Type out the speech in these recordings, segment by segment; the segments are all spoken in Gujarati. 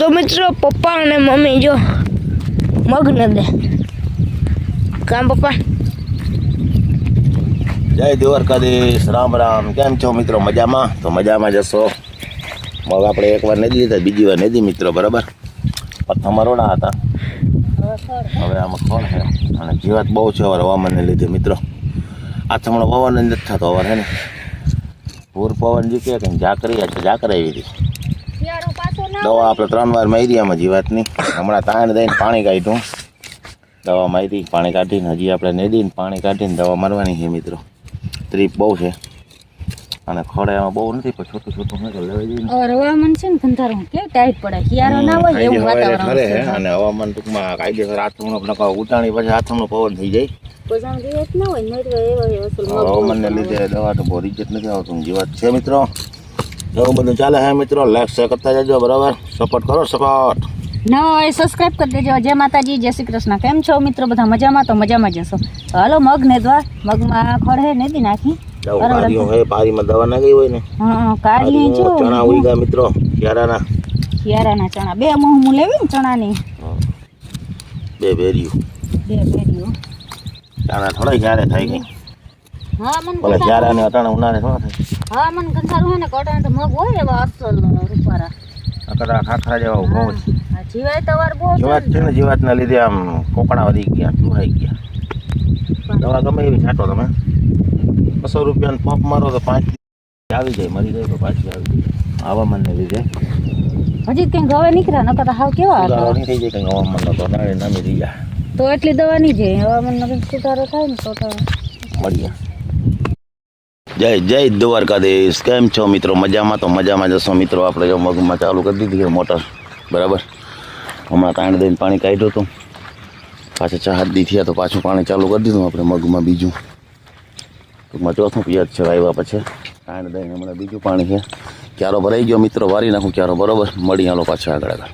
તો મિત્રો, પપ્પા અને મમ્મી જો મગ ન દે. કામ પપ્પા? જય દ્વારકાધીશ, રામ રામ. કેમ છો મિત્રો? મજામાં? તો મજામાં જશો મગ આપણે એકવાર નદી લીધા બીજી વાર નદી મિત્રો, બરાબર? પથ્થા મરોડા હતા. હવે આમાં કોણ છે? અને જીવાત બહુ છે હવે હવામાનને લીધે મિત્રો. આ હમણાં પવન જ નથી થતો, હવે હે ને? પૂર પવન જે કે ઝાકરી જાકર આવી હતી. દવા આપણે ત્રણ વાર મારી આમાં હજી વાતની હમણાં તાણ દઈને પાણી કાઢ્યું. દવા મારી પાણી કાઢીને હજી આપણે નેદીને પાણી કાઢીને દવા મારવાની છે મિત્રો. ત્રીપ બહુ છે. અને ખોડામાં બહુ નથી પણ છોટું છોટું મેં લેવાઈ જઈને હવામાન છે ને કંધારો કે ટાઈટ પડે? શિયાળો ના હોય એવું વાતાવરણ કરે અને હવામાન ટૂંકમાં કાયદેસર આથમણો નકા ઉતાણી પછી આથમણો પવન થઈ જાય. હવામાનને લીધે દવા તો બહુ રિજેક્ટ નથી આવતું જીવાત છે મિત્રો. એવું બધું ચાલે હે મિત્રો લાઈક શેર કરતા જજો બરાબર? સપોર્ટ કરો સપોર્ટ નવા હોય સબસ્ક્રાઇબ કરી દેજો. જય માતાજી જય શ્રી કૃષ્ણ. કેમ છો મિત્રો બધા? મજામાં? તો મજામાં જશો હાલો મગ ને દ્વાર મગમાં ખડ હે નેદી નાખી. પારીઓ હોય પારીમાં દવા નાખી હોય ને. હા કાઢી જો. ચણા ઉઈ ગયા મિત્રો ક્યારાના શિયાળાના ચણા. બે મોહ હું લેવી ને ચણાની? બે બેરીઓ બે પેઢીઓ ચણા થોડા ક્યારે થાય ગઈ હા મન ભલે ગંધારું- ક્યારાને અટાણે ઉનાળે થોડા થાય? હા મન ગંધારું હોય ને કોટાણે તો મગ હોય એવા અસલ રૂપારા. અકડા ખાખરા જેવા ઊભો છે. જીવાય તવાર બહુ છે જીવાત છે ને જીવાતના લીધે આમ કોકણા વધી ગયા ચૂહાઈ ગયા. દવા ગમે એવી છાંટો તમે? બસો રૂપિયાનો પંપ મારો તો પાંચ આવી જાય મરી જાય તો પાછી આવી જાય. હવામાનને લીધે. હજી કંઈક હવે નીકળ્યા નકર હાવ કેવા હતા. થઈ જાય કંઈ હવામાનનો તો નાળે નામી થઈ જાય તો એટલી દવા નહીં જાય હવામાનનો કંઈક સુધારો થાય ને તો તો મળીએ જય જય દ્વારકાધીશ. કેમ છો મિત્રો? મજામાં? તો મજામાં જશો મિત્રો. આપણે જો મગમાં ચાલુ કરી દીધી મોટર. બરાબર? હમણાં તાણ દઈને પાણી કાઢ્યું હતું. પાછા ચા હાથ થયા તો પાછું પાણી ચાલુ કરી દીધું. આપણે મગમાં બીજું. ટૂંકમાં ચોથું પિયત છે વાવ્યા પછી. તાણ દઈને હમણાં બીજું પાણી છે. ક્યારો ભરાઈ ગયો મિત્રો? વારી નાખું ક્યારો. બરાબર? મળી હાલો પાછા આગળ આગળ.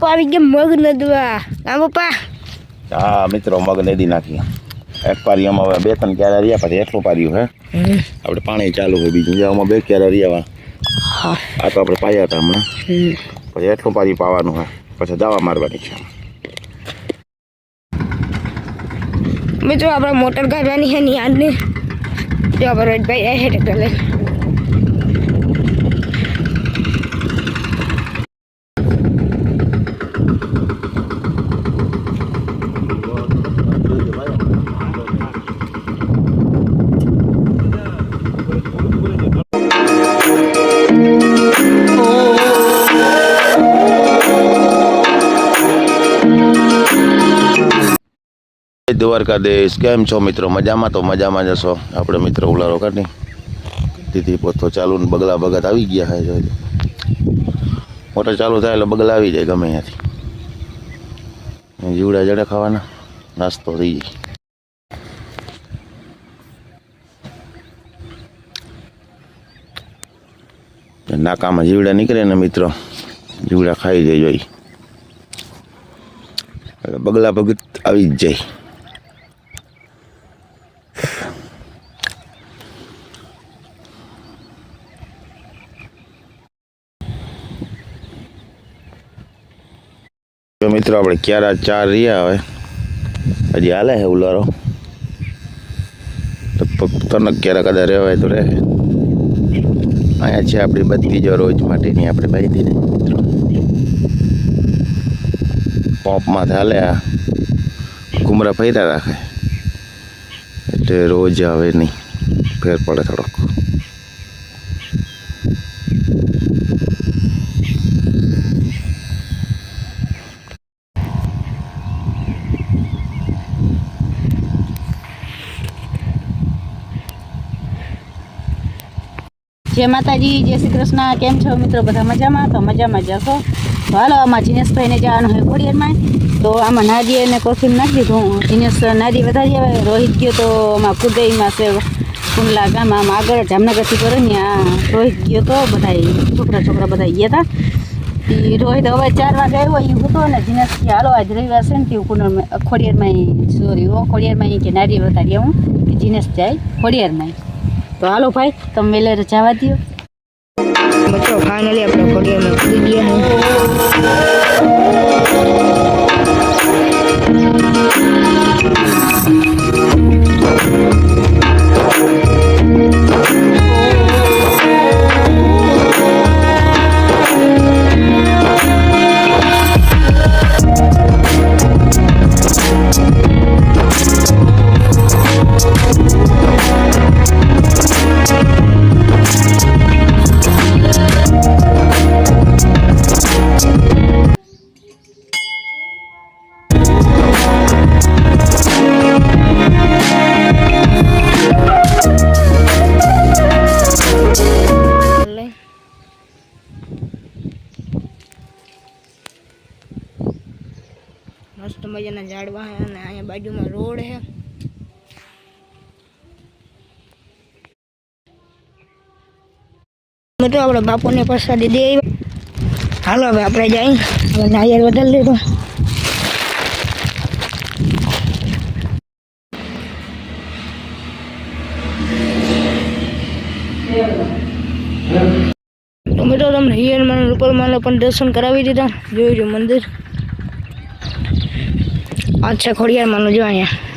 પપ્પા આવી ગયા મગ નદવા દવા. પપ્પા. હા મિત્રો મગ નદી નાખી. એક પારીઓમાં હવે બે ત્રણ ક્યારે રહ્યા પછી એટલું પાર્યું હે? આપણે પાણી ચાલુ હોય બીજું. આમાં બે ક્યારે રહ્યા હા. આ તો આપણે પાયા હતા હમણાં. પછી એટલું પાર્યું પાવાનું હોય. પછી દવા મારવાની છે. મિત્રો આપણે મોટર કાઢવાની છે ની યાદ ને જો આપણે ભાઈ આ હેઠળ દ્વારકાધીશ, કેમ છો મિત્રો? મજામાં? તો મજામાં જશો આપણે મિત્રો ઉલારો કાઢી. તીથી પોતો ચાલુ ને બગલા ભગત આવી ગયા છે જોઈ મોટર ચાલુ થાય એટલે બગલા આવી જાય ગમે ત્યાંથી. જીવડા જડે ખાવાના. નાસ્તો થઈ જાય. નાકામાં જીવડા નીકળે ને મિત્રો, જીવડા ખાઈ જાય જોઈ. બગલા ભગત આવી જ જાય તો મિત્રો, આપણે ક્યારા ચાર રહ્યા હવે? હજી હાલે છે ઉલારો. ત્રણ ક્યારા કદાચ રહેવાય તો રહે. અહીંયા છે આપણી બધી જો રોજ માટેની આપણે બાંધીને. મિત્રો પોપમાં હાલે આ. ઘુમરા ફર્યા રાખે. એટલે રોજ આવે નહીં. ફેર પડે થોડોક. જય માતાજી, જય શ્રી કૃષ્ણ. કેમ છો મિત્રો? બધા મજામાં? તો મજામાં જશો તો હાલો, આમાં જીનેશભાઈને જવાનું હોય ખોડિયારમાં તો આમાં નાદી અને કોફી નાખી દીધું. જીનેશ નાદી વધારી આવે. રોહિત ગયો તો આમાં કુદઈમાં છે, કુંડલા ગામ, આમ આગળ જામનગરથી કરો ને આ રોહિત ગયો તો બધા છોકરા છોકરા બધા ગયા હતા એ રોહિત હવે ચાર વાગે આવ્યો એ હતો ને જીનેશ કે હાલો, આજ રવિવાર છે ને તે કુંડળ ખોડિયારમાં સોરી હો ખોડિયારમાં કે નારી વધારી હું કે જીનેશ જાય ખોડિયારમાં તો હાલો ભાઈ તમે વેલે જવા દો બચો ફાઇનલી આપણે ખોડિયારમાં પૂરી ગયા મસ્ત મજાના ઝાડવા છે અને અહીંયા બાજુમાં રોડ છે મિત્રો, આપણે બાપુને પ્રસાદી દે આવ્યા હાલો, હવે આપણે જઈ. હવે નારિયેળ બદલ લીધો. તો મિત્રો, તમને હિયરમાં રૂપલમાને પણ દર્શન કરાવી દીધા. જોયું છે મંદિર. આ ખોડિયાર માનું જો અહીંયા.